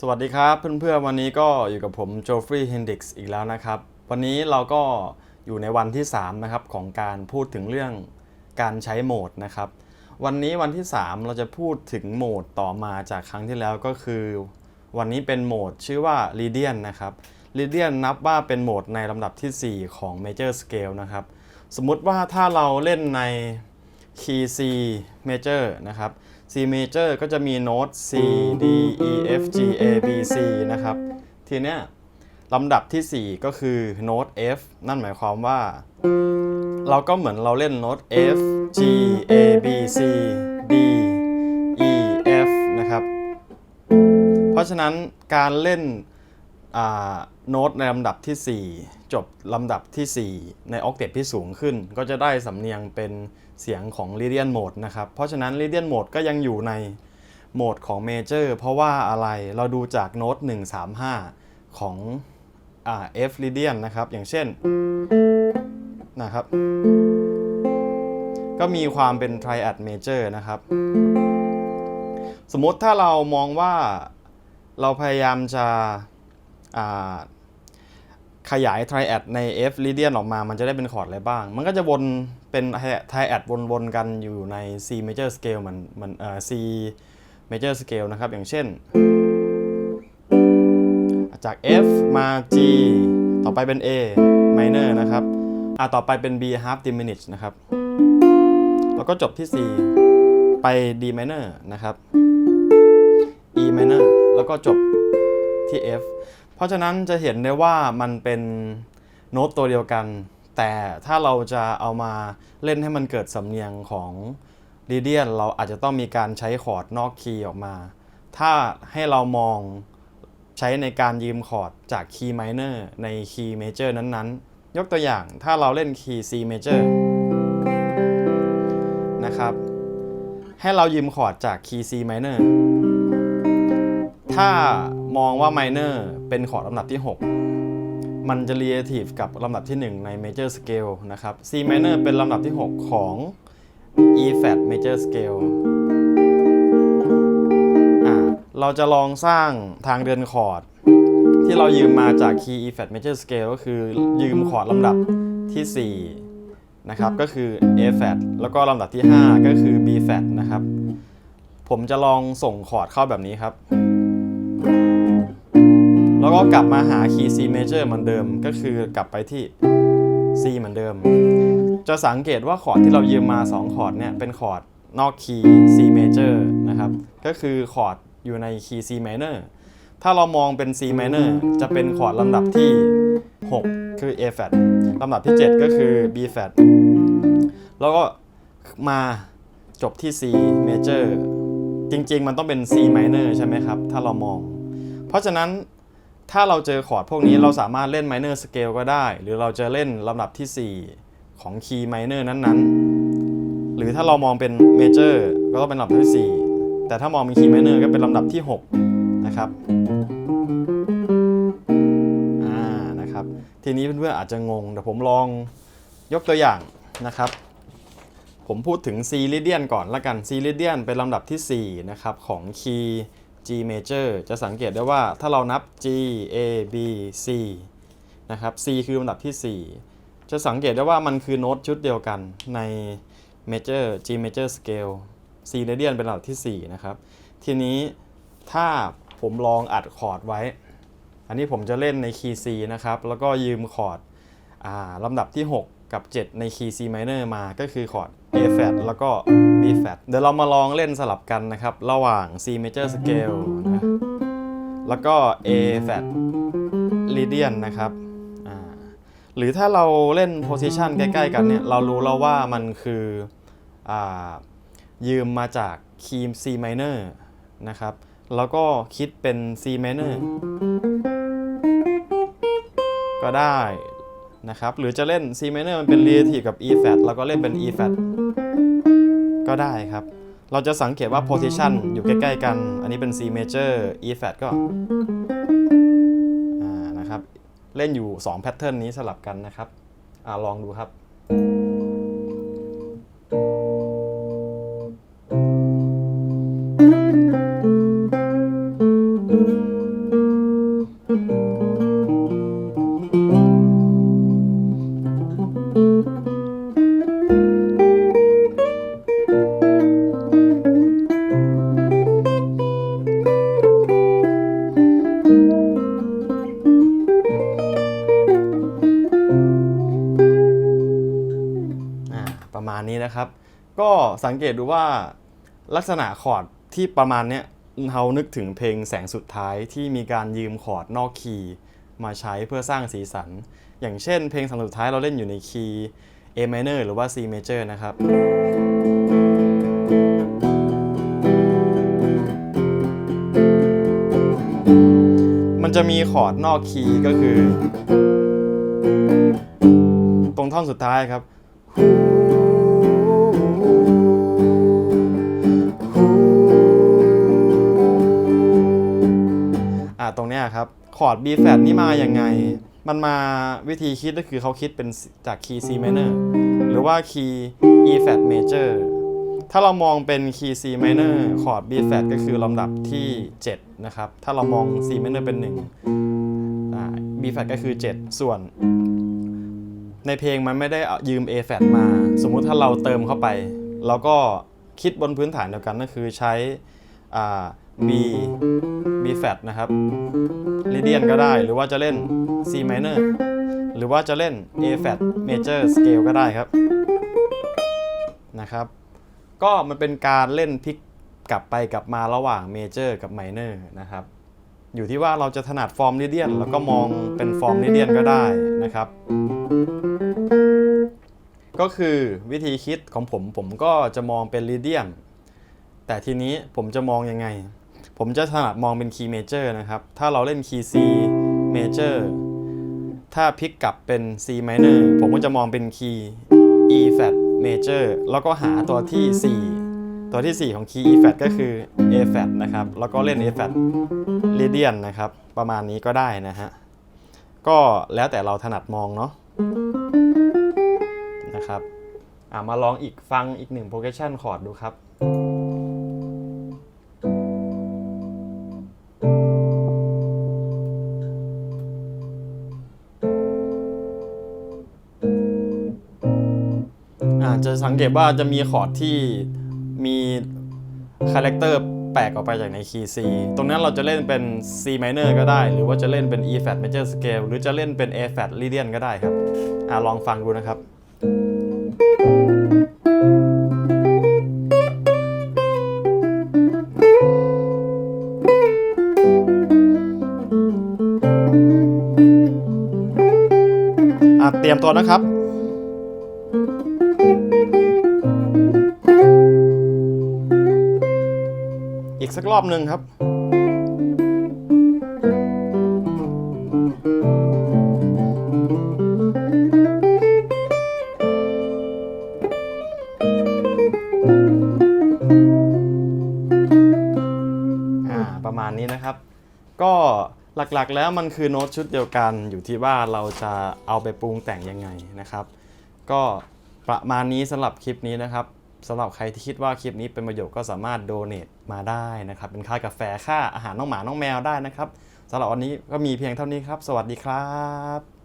สวัสดีครับเพื่อนๆวันนี้ก็อยู่กับผมโจฟรีย์เฮนดิกส์อีกแล้วนะครับ วันนี้เราก็อยู่ในวันที่3นะครับของการพูดถึงเรื่องการใช้โหมดนะครับ วันนี้วันที่ 3 เราจะพูดถึงโหมดต่อมาจากครั้งที่แล้วก็คือ วันนี้เป็นโหมดชื่อว่า l y d i a n นะครับ l y d i a n นับว่าเป็นโหมดในลำดับทีสี่4 ของ Major Scale นะครับ สมมุติว่าถ้าเราเล่นในคีย์ C major นะครับ C major ก็จะมีโน้ต C D E F G A B C นะครับ ทีเนี้ยลำดับที่ 4 ก็คือโน้ต F นั่นหมายความว่า เราก็เหมือนเราเล่นโน้ต F G A B C D E F นะครับ เพราะฉะนั้นการเล่น โน้ตในลำดับทีสี่4 จบลำดับทีสี่4 ในออกเทปที่สูงขึ้น ก็จะได้สำเนียงเป็นเสียงของ l y d i a n Mode นะครับ เพราะฉะนั้น l y d i a n Mode ก็ยังอยู่ในโหมดของ Major เพราะว่าอะไรเราดูจากโน้ต 135 ของเอ่า F l y d i a n นะครับ อย่างเช่นนะครับ ก็มีความเป็น Triad Major นะครับ สมมติถ้าเรามองว่าเราพยายามจะ ขยาย Triad ใน F l y d i a n ออกมามันจะได้เป็นคอร์ดอะไรบ้าง มันก็จะวนเป็น Triad วนๆกันอยู่ใน C major scale เหมือนเหมือนเอ่อ C major scale นะครับ อย่างเช่น จาก F มา G ต่อไปเป็น A minor นะครับ อะต่อไปเป็น B half diminished นะครับ แล้วก็จบที่ C ไป D minor นะครับ E minor แล้วก็จบที่ F เพราะฉะนั้นจะเห็นได้ว่ามันเป็นโน้ตตัวเดียวกัน แต่ถ้าเราจะเอามาเล่นให้มันเกิดสำเนียงของลีเดียนเราอาจจะต้องมีการใช้คอร์ดนอกคีย์ออกมา ถ้าให้เรามองใช้ในการยืมคอร์ดจากคีย์ไมเนอร์ในคีย์เมเจอร์นั้นๆ ยกตัวอย่างถ้าเราเล่นคีย์ C major นะครับ ให้เรายืมคอร์ดจากคีย์ C minor ถ้า มองว่า minor เป็นคอร์ดลำดับที่ 6 มันจะ relative กับลำดับที่ 1 ใน major scale นะครับ C minor เป็นลำดับที่ 6 ของ E flat major scale อ่าเราจะลองสร้างทางเดินคอร์ดที่เรายืมมาจาก key E flat major scale ก็คือยืมคอร์ดลำดับที่ 4 นะครับ ก็คือ A flat แล้วก็ลำดับที่ 5 ก็คือ B flat นะครับ ผมจะลองส่งคอร์ดเข้าแบบนี้ครับ ก็กลับมาหาคีย์ C major เหมือนเดิม ก็คือกลับไปที่ C เหมือนเดิม จะสังเกตว่าคอร์ดที่เรายืมมา 2 คอร์ดเนี่ยเป็นคอร์ดนอกคีย์ C major นะครับ ก็คือคอร์ดอยู่ในคีย์ C minor ถ้าเรามองเป็น C minor จะเป็นคอร์ดลำดับที่ 6 คือ A flat ลำดับที่ 7 ก็คือ B flat แล้วก็มาจบที่ C major จริง ๆ มันต้องเป็น C minor ใช่ไหมครับ ถ้าเรามอง เพราะฉะนั้น ถ้าเราเจอคอร์ดพวกนี้เราสามารถเล่น minor scale ก็ได้ หรือเราจะเล่นลำดับที่ 4 ของ key minor นั้นๆ หรือถ้าเรามองเป็น major ก็ต้องเป็นลำดับที่ 4 แต่ถ้ามองเป็น key minor ก็เป็นลำดับที่ 6 นะครับอ่านะครับ ทีนี้เพื่อนๆอาจจะงงเดี๋ยวผมลองยกตัวอย่างนะครับ ผมพูดถึง C l y d i a n ก่อนละกัน C l y d i a n เป็นลำดับที่ 4 นะครับของคีย์ G major จะสังเกตได้ว่าถ้าเรานับ G A B C นะครับ C คือลำดับที่ 4 จะสังเกตได้ว่ามันคือโน้ตชุดเดียวกันใน major G major scale C l y d i a n เป็นลำดับที่ 4 นะครับ ทีนี้ถ้าผมลองอัดคอร์ดไว้ อันนี้ผมจะเล่นในคีย์ C นะครับ แล้วก็ยืมคอร์ดลำดับที่ 6 กับ 7 ในคีย์ C minor มาก็คือคอร์ด A flat แล้วก็ B flat เดี๋ยวเรามาลองเล่นสลับกันนะครับ ระหว่าง C major scale นะแล้วก็ A flat l y d i a n นะครับหรือถ้าเราเล่น position ใกล้ ๆ กันเนี่ย เรารู้แล้วว่ามันคืออยืมมาจากคีย์ C minor นะครับ แล้วก็คิดเป็น C minor ก็ได้ นะครับ หรือจะเล่น C minor มันเป็น relative กับ E flat แล้วก็เล่นเป็น E flat ก็ได้ครับ เราจะสังเกตว่า position อยู่ใกล้ ๆ กัน อันนี้เป็น C major E flat ก็นะครับ เล่นอยู่ 2 pattern นี้สลับกันนะครับอลองดูครับ นะครับ ก็สังเกตดูว่าลักษณะคอร์ดที่ประมาณเนี้ยเรานึกถึงเพลงแสงสุดท้ายที่มีการยืมคอร์ดนอกคีย์มาใช้เพื่อสร้างสีสัน อย่างเช่น เพลงแสงสุดท้ายเราเล่นอยู่ในคีย์ A minor หรือว่า C major นะครับ มันจะมีคอร์ดนอกคีย์ก็คือ ตรงท่อนสุดท้ายครับ ตรงเนี้ยครับคอร์ด B flat นี่มาอย่างไง มันมาวิธีคิดก็คือเขาคิดเป็นจากคีย์ C minor หรือว่าคีย์ E flat major ถ้าเรามองเป็นคีย์ C minor คอร์ด B flat ก็คือลำดับที่ 7 นะครับ ถ้าเรามอง C minor เป็น1อ่า B flat ก็คือ 7 ส่วน ในเพลงมันไม่ได้ยืม A flat มา สมมุติถ้าเราเติมเข้าไปเราก็คิดบนพื้นฐานเดียวกันก็คือใช้อ่า B B flat นะครับลิเดียนก็ได้หรือว่าจะเล่น C minor หรือว่าจะเล่น A flat major scale ก็ได้ครับนะครับ ก็มันเป็นการเล่นพลิกกลับไปกลับมาระหว่าง major กับ minor นะครับ อยู่ที่ว่าเราจะถนัดฟอร์มลิเดียนแล้วก็มองเป็นฟอร์มลิเดียนก็ได้นะครับ ก็คือวิธีคิดของผมผมก็จะมองเป็นลิเดียนแต่ทีนี้ผมจะมองยังไง ผมจะถนัดมองเป็นคีย์เมเจอร์นะครับ ถ้าเราเล่นคีย์ C major ถ้าพลิกกลับเป็น C minor ผมก็จะมองเป็นคีย์ E flat major แล้วก็หาตัวที่ 4 ตัวที่ 4 ของคีย์ E flat ก็คือ A flat นะครับ แล้วก็เล่น A flat ลิเดียนนะครับ ประมาณนี้ก็ได้นะฮะ ก็แล้วแต่เราถนัดมองเนาะนะครับอะมาลองอีกฟังอีกหนึ่ง progression chord ดูครับ จะสังเกตว่าจะมีคอร์ดที่มีคาแรคเตอร์แปลกออกไปจากในคีย์ C ตรงนั้นเราจะเล่นเป็น C minor ก็ได้ หรือว่าจะเล่นเป็น E flat major scale หรือจะเล่นเป็น A flat Lydian ก็ได้ครับอ่าลองฟังดูนะครับเตรียมตัวนะครับ สักรอบหนึ่งครับ ประมาณนี้นะครับ ก็หลักๆแล้วมันคือโน้ตชุดเดียวกันอยู่ที่ว่าเราจะเอาไปปรุงแต่งยังไงนะครับ ก็ประมาณนี้สำหรับคลิปนี้นะครับ สำหรับใครที่คิดว่าคลิปนี้เป็นประโยชน์ก็สามารถโดเน a t มาได้นะครับ เป็นค่ากาแฟค่าอาหารน้องหมาน้องแมวได้นะครับสำหรับวันนี้ก็มีเพียงเท่านี้ครับ สวัสดีครับ